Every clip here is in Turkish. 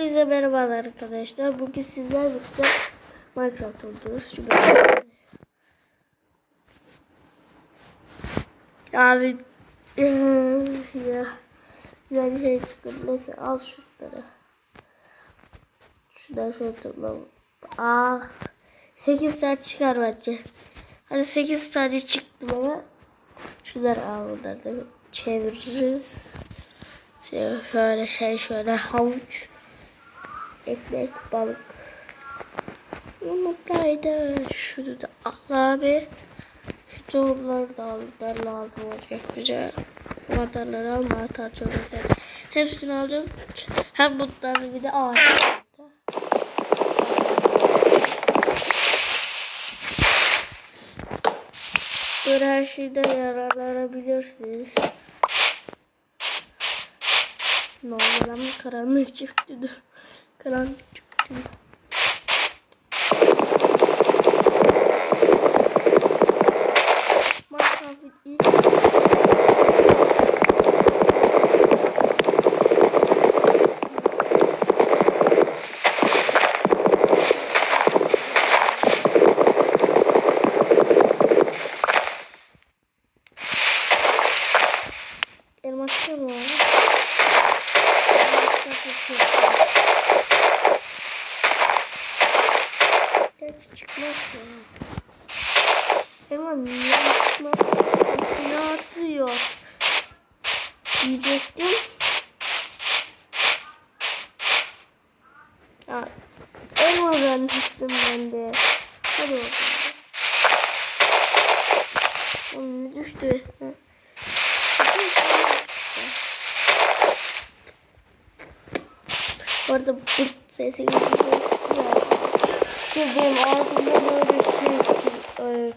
Herkese merhabalar arkadaşlar. Bugün sizler birlikte Minecraft oynuyoruz. Şimdi Abi ya güzel şey. Neyse al şunları. Şundan şöyle topla. Ah 8 saat çıkar bence. Hadi 8 tane çıktı bana. Şunları al bunları da çeviririz. Şöyle şey şöyle havuç. Ekmek, balık. Yumurtaydı. Şunu da al abi. Şu tohumları da al. Bunlar lazım olacak bize. Mantarları al. Mantar çorbası. Hepsini alacağım. Hem bunları bir de ağaç. Böyle her şeyden yararlanabilirsiniz. Oldu lan karanlık çıktı dur. Çıktı. Minecraft'ın ilk elmaslar mı var? Elmaslar çok çok. Gerçi çıkmaz ya. Elma niye çıkmaz? Ne atıyor? Diyecektim. Ya, elma zannettim ben de. Hadi bakalım. Ha. Bu arada bu sesi benim ağzımda böyle şey için e,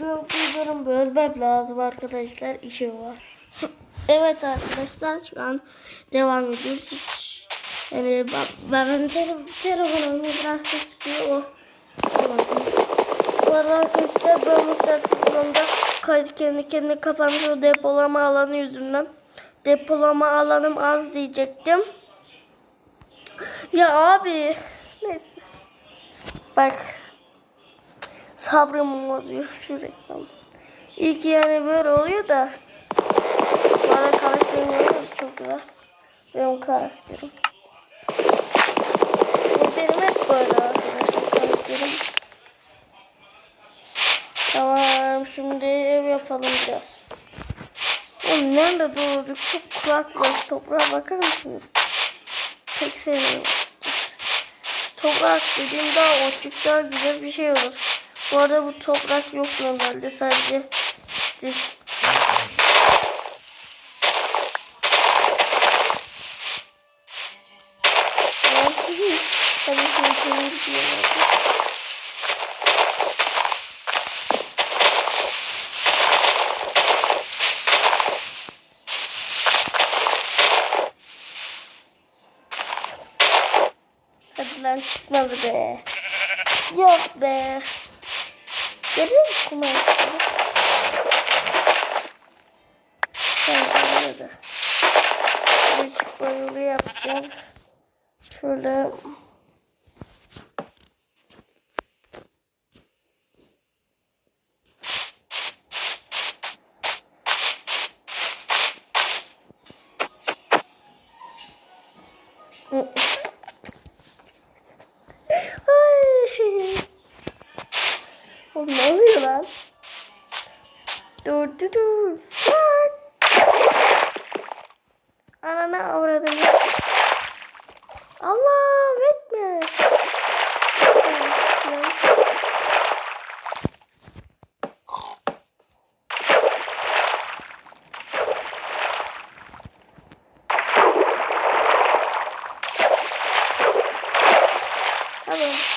duygularımı bölmem lazım arkadaşlar. işim var. evet arkadaşlar şu an devam ediyoruz. Yani ben, ben telefon, telefonum biraz ses tutuyor o. Bu arada arkadaşlar ben bu kayıt kendi kendine kapanmış o depolama alanı yüzünden. Depolama alanım az diyecektim. Ya abi. Neyse. Bak. Sabrım bozuyor şu reklam. İyi ki yani böyle oluyor da. Bana karakterim görüyoruz çok güzel. Benim karakterim. Benim hep böyle arkadaşlar karakterim. Tamam şimdi ev yapalım biraz. Oğlum nerede doğru çok kulakla toprağa bakar mısınız? Pek sevmiyorum. Toprak dediğim daha otik daha güzel bir şey olur. Bu arada bu toprak yok normalde sadece işte Tabii ki çevirip yiyorlar. Hadi lan çıkmadı be. Yok be. Görüyor musun. Bir çıkma yolu yapacağım. Şöyle. Ay. Oğlum ne oluyor lan? Dur dur dur. Fuck. Anana avradım. Allah etme. Hadi.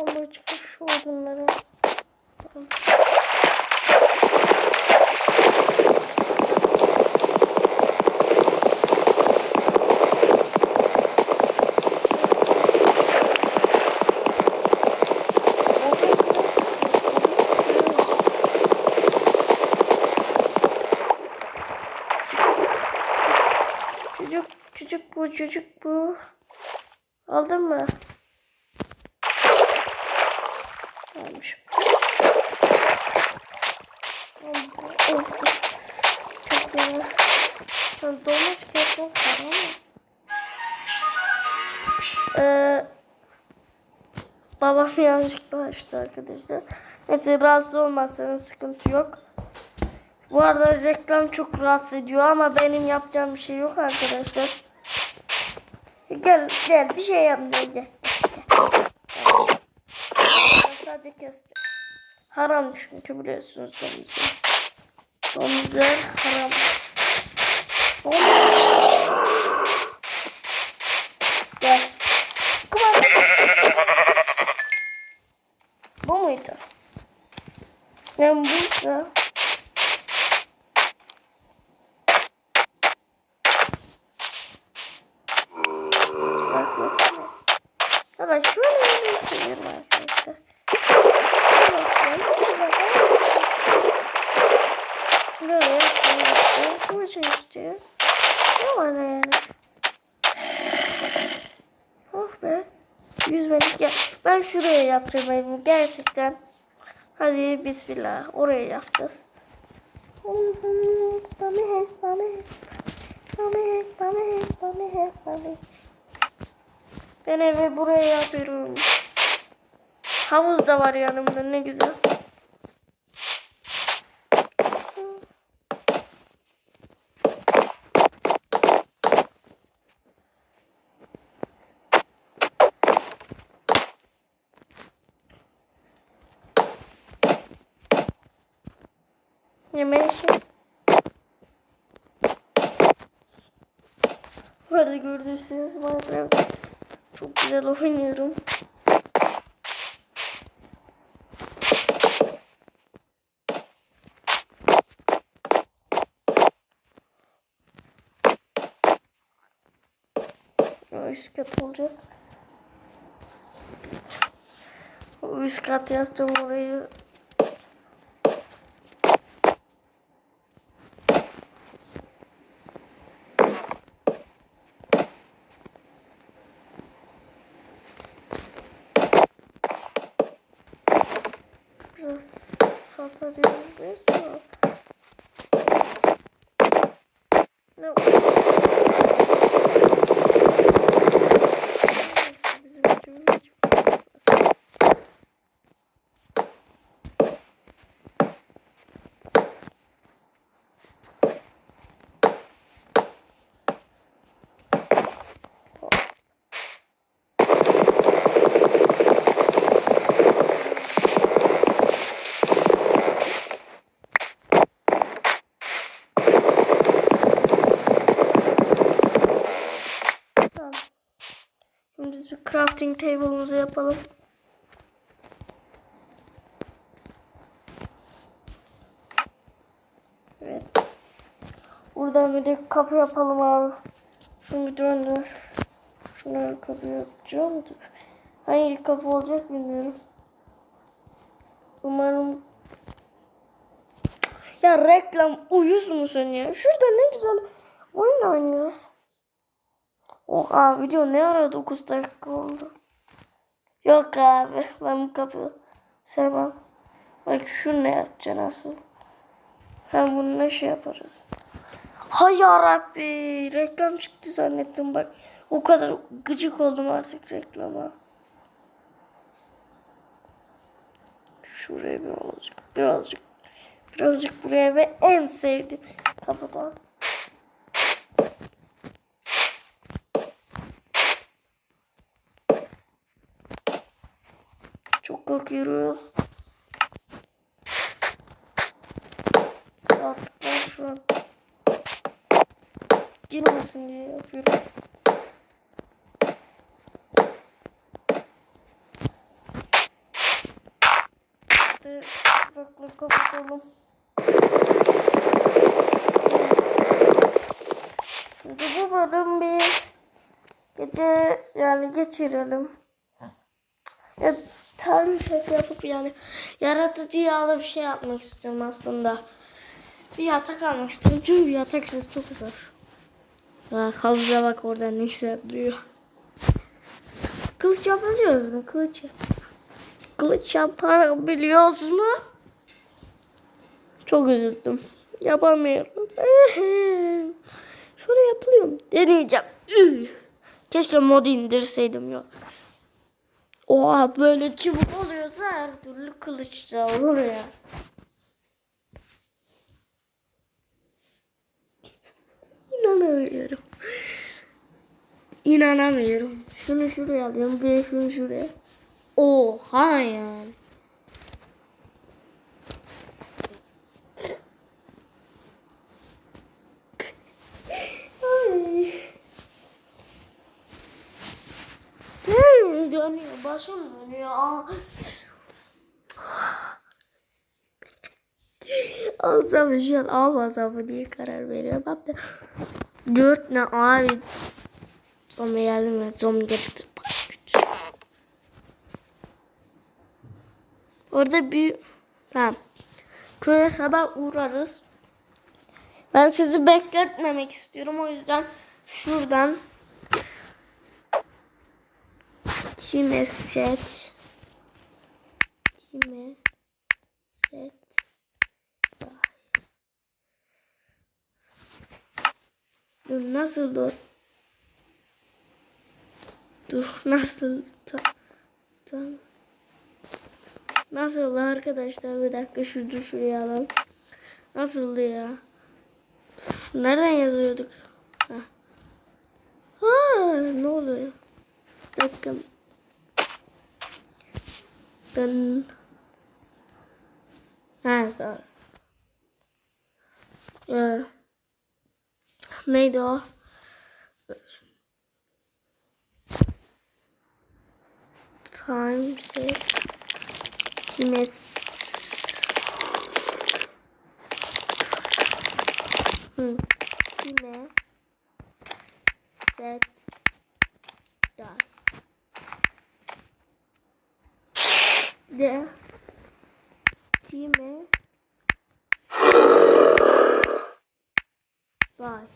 Ama çıkış şu odunları. Tamam. Çocuk bu. Aldın mı? Almışım. Of. Çok iyi. Ben kesmem var ama. Ee, babam yanlışlıkla açtı arkadaşlar. Neyse rahatsız olmazsanız sıkıntı yok. Bu arada reklam çok rahatsız ediyor ama benim yapacağım bir şey yok arkadaşlar. Gel gel bir şey yapmayacağım gel. sadece keseceğim. Haram çünkü biliyorsunuz domuzlar. Domuzlar haram. Domuz. Gel. On. Bu muydu? Ben burada. Ha bak şöyle yemeği seviyorum arkadaşlar. Böyle yaptım. Koca istiyor. Ne var yani? Oh be. Yüzmelik ya. Ben şuraya yapacağım evimi gerçekten. Hadi bismillah. Oraya yapacağız. Ben evi buraya yapıyorum. Havuz da var yanımda ne güzel. Yemeği şey. Bu arada gördüğünüz Minecraft çok güzel oynuyorum. Üst kat olacak. Üst kat yaptım orayı. Biraz hasar yiyoruz ama. Ne o? Bizim içimiz hiç- Tamam. Şimdi biz bir crafting table'ımızı yapalım. Evet. Buradan bir de kapı yapalım abi. Şunu bir döndür. Şunu kapı yapacağım. Hangi kapı olacak bilmiyorum. Umarım ya reklam uyuz musun ya? Şurada ne güzel oyun oynuyoruz. Oha video ne ara 9 dakika oldu. Yok abi ben bu kapıyı sevmem. Bak şu ne yapacaksın asıl. Hem bunu ne şey yaparız. Hay yarabbi reklam çıktı zannettim bak. O kadar gıcık oldum artık reklama. Şuraya bir olacak. Birazcık. Birazcık buraya ve en sevdiğim kapıdan. Çok korkuyoruz. Artık ben şu an girmesin diye yapıyorum. İşte bakla kapatalım. Şimdi bu bölüm bir gece yani geçirelim. Ya tam şey yapıp yani yaratıcıya alıp şey yapmak istiyorum aslında. Bir yatak almak istiyorum çünkü yatak sesi çok zor. Ha, havuza bak orada ne güzel duruyor. Kılıç yapabiliyoruz mu? Kılıç. Kılıç yapabiliyoruz mu? Çok üzüldüm. Yapamıyorum. Şöyle yapılıyor mu? Deneyeceğim. Keşke mod indirseydim ya. Oha böyle çubuk oluyorsa her türlü kılıç da olur ya. İnanamıyorum. İnanamıyorum. Şunu şuraya alıyorum. Bir şunu şuraya. Oha yani. Ay. Hmm, dönüyor. Başım dönüyor. Alsam mı şu an almasam mı diye karar veriyorum. Hatta dört ne abi. Zombi geldi mi? Zombi geldi. Orada bir tamam. Köye sabah uğrarız. Ben sizi bekletmemek istiyorum. O yüzden şuradan kime set kime set Dur nasıl dur? Dur nasıl ta, tam Nasıl arkadaşlar bir dakika şurada şuraya alalım. Nasıldı ya? Nereden yazıyorduk? Ha. ha ne oluyor? Bir dakika. Ha doğru. Ee, neydi o? Time Mes. Kime set die de kime Bye.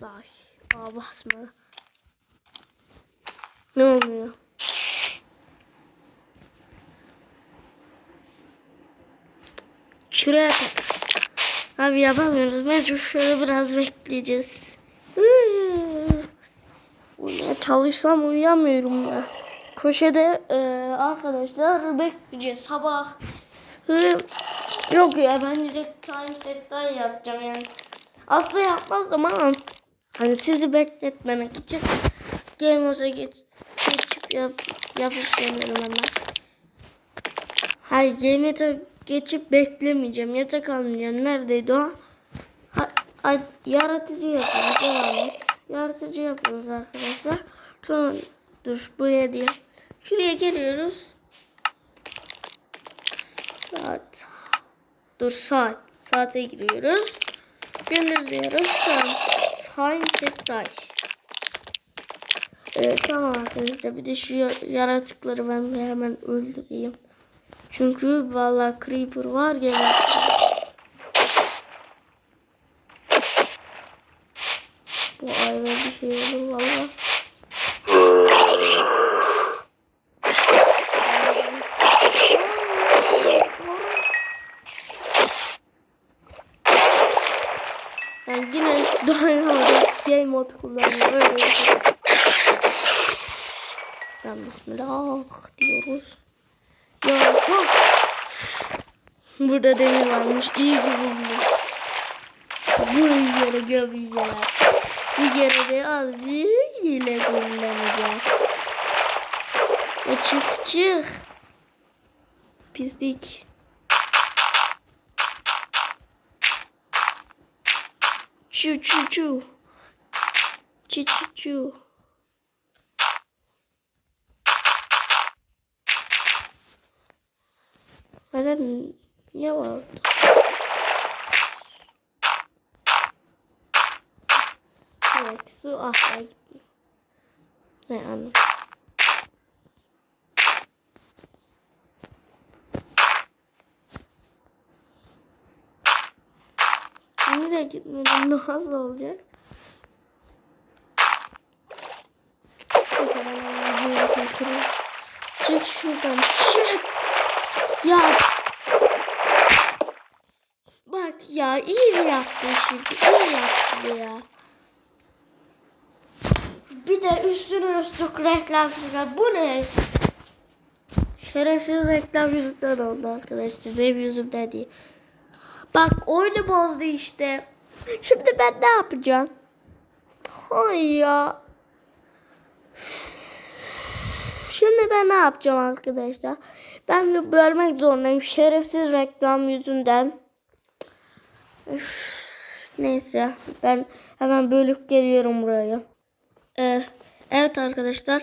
Bye. Aa basma. Ne oluyor? Şuraya. Abi yapamıyoruz. Mecbur şöyle biraz bekleyeceğiz. Uyumaya çalışsam uyuyamıyorum ya. Köşede e, arkadaşlar bekleyeceğiz. Sabah Hı, yok ya ben direkt time setten yapacağım yani. Aslında yapmaz ama hani sizi bekletmemek için Game Mode'a geç, geçip yap, yapıp dönüyorum hemen. Hayır Game geçip beklemeyeceğim. Yatak almayacağım. Neredeydi o? Ha, ha, yaratıcı yapıyoruz. Devam et. Yaratıcı yapıyoruz arkadaşlar. Sonra dur buraya değil. Şuraya geliyoruz. Saat. Dur saat. Saate giriyoruz. Gündüz diyoruz. Tamam. Time set day. Evet tamam arkadaşlar. Bir de şu yaratıkları ben hemen öldüreyim. Çünkü vallahi creeper var ya. Bu ayrı bir şey olur vallahi. Yani yine dayanamadım. Game mode kullanıyorum. Öyle bir şey. Ben bismillah diyoruz. Ya ha. Burada demir varmış. İyi ki buldum. Burayı yere gömeceğiz. Bir kere de azıcık hile kullanacağız. Ve çık çık. Pislik. Çu çu çu. Çu çu çu. Bana ne oldu? Evet su asla gitmiyor. Ne anladım. Şimdi gitmedim. Nasıl olacak? Ben onu hayatım kırayım. Çık şuradan. Çık. Ya ya iyi mi yaptı şimdi? İyi yaptı ya. Bir de üstüne üstlük reklam çıkar. Bu ne? Şerefsiz reklam yüzünden oldu arkadaşlar. Benim yüzümden değil. Bak oyunu bozdu işte. Şimdi ben ne yapacağım? Ay ya. Şimdi ben ne yapacağım arkadaşlar? Ben bölmek zorundayım. Şerefsiz reklam yüzünden. Üf, Neyse ben hemen bölüp geliyorum buraya. Ee, evet arkadaşlar.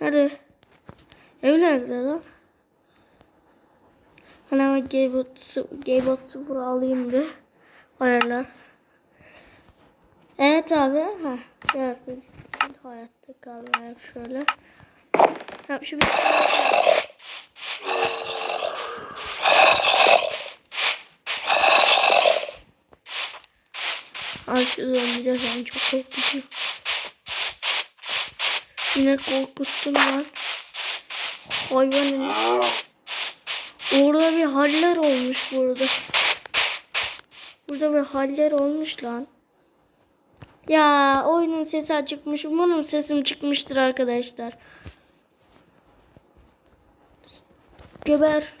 Nerede? Ev nerede lan? Ben hemen Gamebot 0 alayım bir. Ayarlar. Evet abi. Ha, yarısı hayatta kalma yap şöyle. Tamam şimdi Zombiler beni çok korkutuyor. Yine korkuttum lan. Hayvanın. Orada bir haller olmuş burada. Burada bir haller olmuş lan. Ya oyunun sesi açıkmış. Umarım sesim çıkmıştır arkadaşlar. Geber.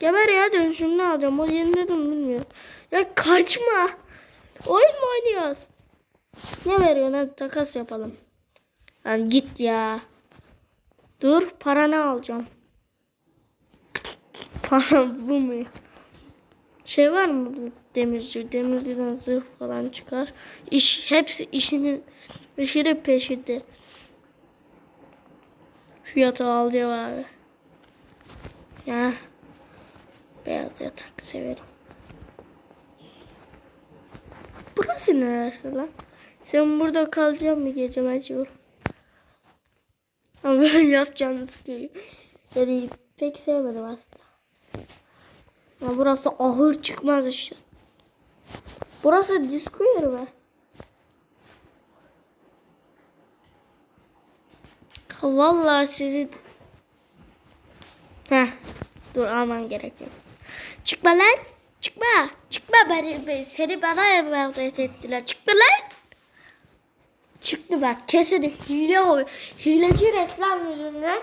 Geber ya dönüşümünü alacağım. O yenildim bilmiyorum. Ya kaçma. Oyun mu oynuyoruz? Ne veriyorsun? Hadi takas yapalım. Lan git ya. Dur paranı alacağım. Para bu mu? Şey var mı demirci? Demirciden zırh falan çıkar. İş hepsi işinin işinin peşinde. Şu yatağı alacağım abi. Ya. Beyaz yatak severim. Burası neresi lan? Sen burada kalacaksın mı gece mecbur? Ama böyle yapacağını sıkıyor. Yani pek sevmedim aslında. Ya burası ahır çıkmaz işte. Burası disco yeri mi? Vallahi sizi... Heh, dur alman gerekiyor. Çıkma lan. Çıkma. Çıkma beni. Seni bana emanet ettiler. Çıkma lan. Çıktı bak. Kesin hile oluyor. Hileci reklam yüzünden.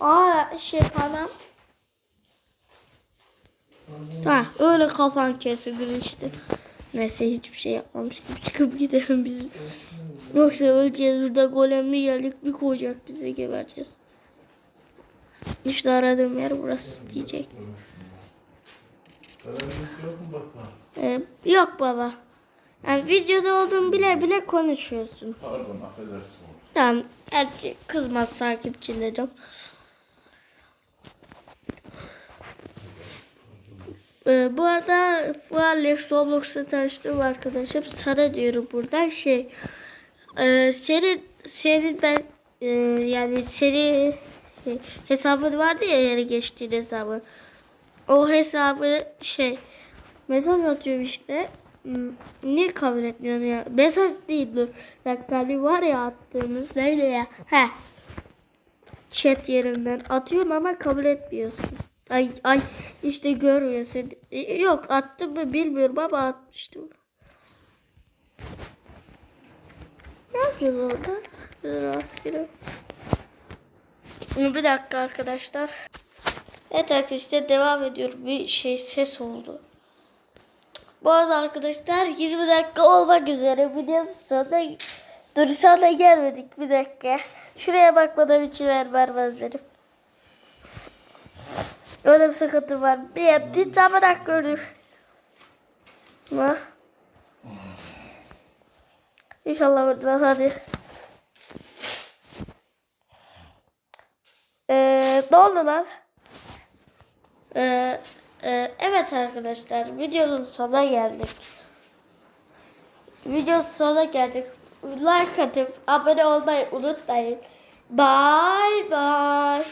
Aa şey tamam. Ha öyle kafan kesilir işte. Neyse hiçbir şey yapmamış gibi çıkıp gidelim biz. Yoksa öleceğiz burada golemli geldik bir koyacak bizi gebereceğiz. İşte aradığım yer burası diyecek. Yok mu bakma? Ee, yok baba. Yani videoda olduğunu bile bile konuşuyorsun. Pardon affedersin. Tamam. Gerçi kızmaz takipçilerim. Ee, bu arada Fuar'la Roblox'ta tanıştığım arkadaşım sana diyorum buradan şey e, senin senin ben e, yani seri şey, hesabın vardı ya yere geçtiğin hesabın o hesabı şey mesaj atıyorum işte Hmm, niye kabul etmiyorsun ya mesaj değil dur dakika hani var ya attığımız neydi ya he chat yerinden atıyorum ama kabul etmiyorsun. Ay ay işte görmüyor seni. E, Yok attım mı bilmiyorum ama atmıştım. Ne yapıyoruz orada? Rastgele. Bir dakika arkadaşlar. Evet arkadaşlar devam ediyorum. Bir şey ses oldu. Bu arada arkadaşlar 20 dakika olmak üzere videonun sonuna dur sonuna gelmedik bir dakika. Şuraya bakmadan içim vermez benim. Öyle bir sıkıntı var. Bir, bir dakika gördüm. Ne? İnşallah bitmez hadi. Ee, ne oldu lan? Ee, e, evet arkadaşlar videonun sonuna geldik. Videonun sonuna geldik. Like atıp abone olmayı unutmayın. Bye bye.